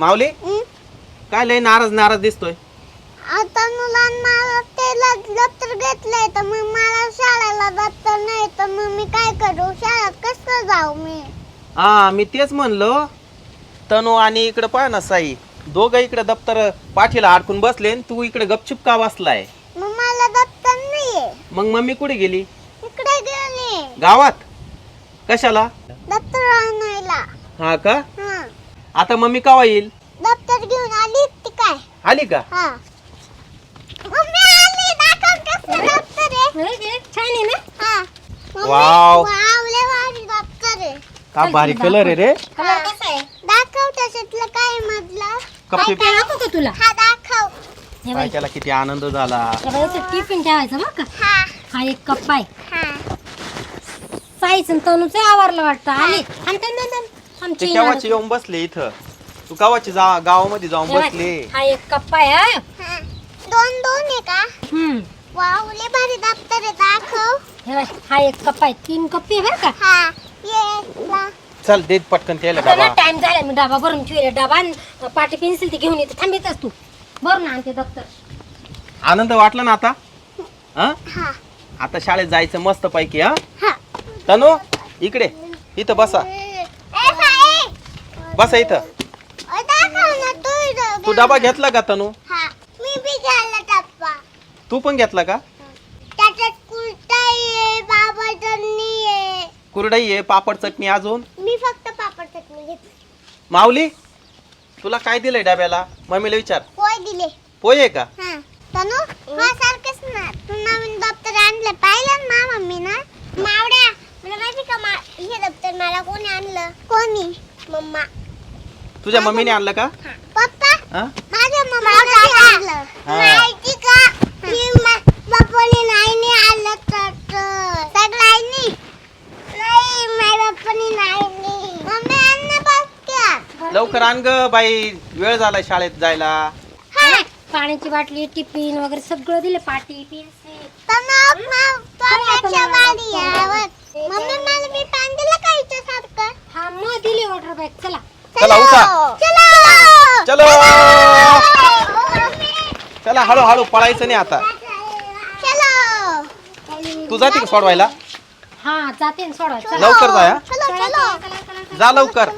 माऊली? हं? काय लय नाराज नाराज दिसतोय? आता मुलांना त्याला दप्तर घेतलंय तर मग मला शाळेला दप्तर नाही तर मग मी काय करू? शाळेत कसं जाऊ मी? हा मी तेच म्हणलो. तनू आणि इकडे पाय ना साई. दोघं इकडे दप्तर पाठीला अडकून बसले आणि तू इकडे गपचूप का बसलाय? मग मला दप्तर नाहीये. मग मम्मी कुठे गेली? इकडे गेले. गावात? कशाला? दप्तर आणायला. हा का? आता मम्मी कावा येईल? दप्तर घेऊन आली ती काय? आली का? हा. मम्मी आली दाखव कसं दप्तर आहे. छान आहे ना? हा. Mummy, wow. वाव लय भारी दप्तर आहे. का भारी कलर आहे रे? कलर कसा आहे? दाखव त्याच्यातलं काय मधलं. कपडे काय नको का तुला? हा दाखव. हे किती आनंद झाला. हे इथं टिफिन ठेवायचं बघ का? हा. हा एक कप आहे. हा. साईचं तनुचं आवरलं वाटतं. आली. थांब थांब थांब थांब ते आमची केव्हाचे येऊन बसले इथं? तू गावाची जा गावामध्ये जाऊन बसले? हा एक कप आहे हा. हा दोन दोन आहे का? हम्म. वाव लय भारी दप्तर आहे दाखव. हे हा एक कप आहे तीन कप आहे बरं का? हा ये ला. चल देत पटकन त्याला ना डबा. टाइम झाला मी डबा भरून ठेवले. डबा आणि पाटी पेन्सिल ती घेऊन येते. थांबेतच तू. भरून आणते दप्तर. आनंद वाटला ना आता? हा? हा. आता शाळेत जायचं मस्त पैकी हा? हा. तनु इकडे. इथं बसा. बसा इथं. तू डबा घेतला का तनु? हा मी बी घ्यायला डब्बा. तू पण घेतला का? त्याच्यात कुर्ताई आहे बाबा चटणी आहे. कुरडई आहे पापड चटणी अजून? मी फक्त पापड चटणी घेतली. माऊली तुला काय दिलंय डब्याला? मम्मीला विचार. पोय दिले. पोय आहे का? हा. तनु हा सारखंच ना. तू नवीन दप्तर आणलं. पाहिलं ना मम्मी ना? मावड्या मला माहिती का मा- हे दप्तर मला कोणी आणलं? कोणी? मम्मा. तुझ्या मम्मीने आणलं का? पप्पा हा? माझ्या मम्मीने आणलं. हा. माहिती का? की मा- पप्पाने नाही नाही आणलं तर सगळ्यांनी नाही माझ्या पप्पाने नाही नाही. मम्मी आण ना बास्क्या लवकर आण ग बाई. वेळ झालाय शाळेत जायला. हा. पाण्याची बाटली टिफिन वगैरे सगळं दिले पाटी पेन्सिल वाडी यावं. मम्मी मला मी पॅन दिलं का हिच्यासारखं? हा मग दिली ऑर्डर बॅग चला. चला उठा चलो चलो मम्मी, चला हळू हळू पळायचं नाही आता. चलो. तू जाते का सोडवायला? हा जाते ना सोडा चला. लवकर जा, हा? चलो चला, चलो चला, चला, चला. जा लवकर.